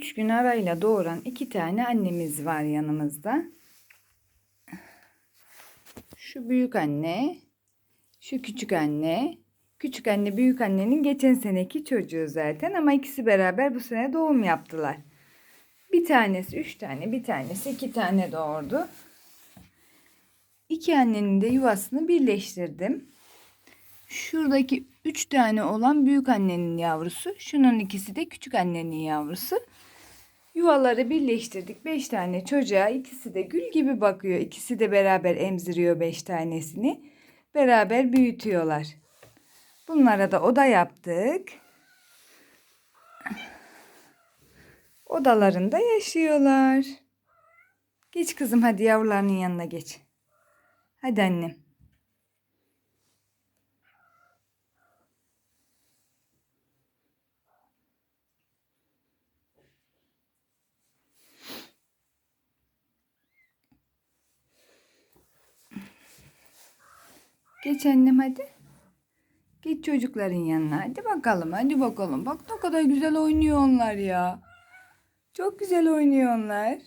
Üç gün arayla doğuran iki tane annemiz var yanımızda. Şu büyük anne, şu küçük anne. Küçük anne büyük annenin geçen seneki çocuğu zaten ama ikisi beraber bu sene doğum yaptılar. Bir tanesi üç tane, bir tanesi iki tane doğurdu. İki annenin de yuvasını birleştirdim. Şuradaki üç tane olan büyük annenin yavrusu. Şunun ikisi de küçük annenin yavrusu. Yuvaları birleştirdik. Beş tane çocuğa ikisi de gül gibi bakıyor. İkisi de beraber emziriyor beş tanesini. Beraber büyütüyorlar. Bunlara da oda yaptık. Odalarında yaşıyorlar. Geç kızım hadi yavrularının yanına geç. Hadi annem. Geç annem hadi. Geç çocukların yanına. Hadi bakalım hadi bakalım. Bak ne kadar güzel oynuyor onlar ya. Çok güzel oynuyor onlar.